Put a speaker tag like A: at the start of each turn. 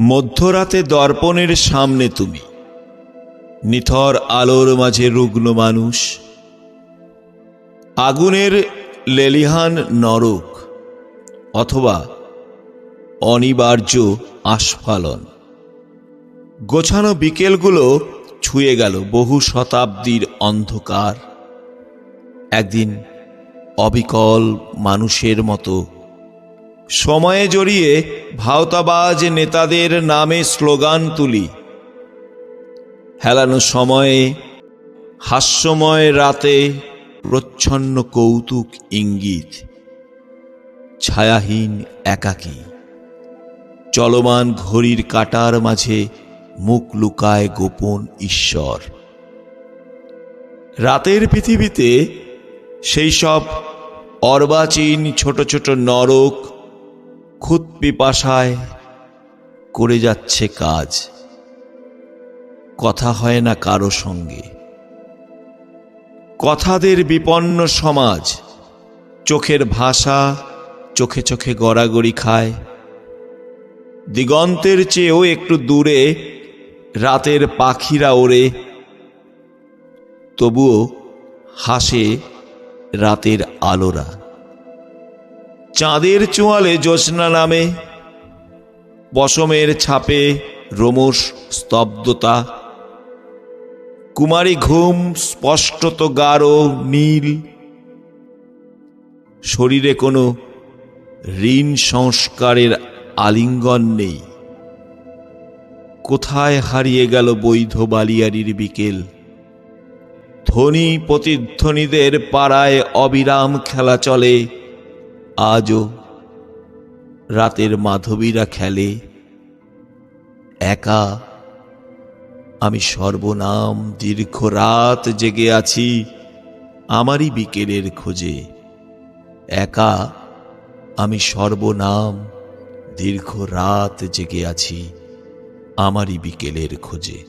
A: মধ্যরাতে দর্পণের সামনে তুমি। নিথর আলোর মাঝে রুগ্ন মানুষ। আগুনের লেলিহান নরক অথবা অনিবার্য আস্ফালন। গোছানো বিকেলগুলো ছুঁয়ে গেল বহু শতাব্দীর অন্ধকার। একদিন অবিকল মানুষের মতো সময়ে জড়িয়ে ভাওতাবাজ নেতাদের নামে স্লোগান তুলি। হেলানো সময়ে, হাস্যময় রাতে প্রচ্ছন্ন কৌতুক ইঙ্গিত। ছায়াহীন একাকী, চলমান ঘড়ির কাটার মাঝে মুখ লুকায় গোপন ঈশ্বর। রাতের পৃথিবীতে সেই সব অর্বাচীন ছোট ছোট নরক খুদ পিপাসায় করে যাচ্ছে কাজ। কথা হয় না কারও সঙ্গে। কথাদের বিপন্ন সমাজ চোখের ভাষা চোখে চোখে গড়াগড়ি খায়। দিগন্তের চেয়েও একটু দূরে রাতের পাখিরা ওড়ে। তবুও হাসে রাতের আলোরা। চাঁদের চোয়ালে জ্যোৎস্না নামে পশমের ছাপে রোমস স্তব্ধতা। কুমারী ঘুম স্পষ্টত গাঢ় নীল। শরীরে কোনো ঋণ সংস্কারের আলিঙ্গন নেই। কোথায় হারিয়ে গেল বৈধ বালিয়ারির বিকেল? ধ্বনি প্রতিধ্বনিদের পাড়ায় অবিরাম খেলা চলে। আজও রাতের মাধবীরা খেলে, একা আমি সর্বনাম দীর্ঘ রাত জেগে আছি আমারই বিকেলের খোঁজে, একা আমি সর্বনাম দীর্ঘ রাত জেগে আছি আমারই বিকেলের খোঁজে।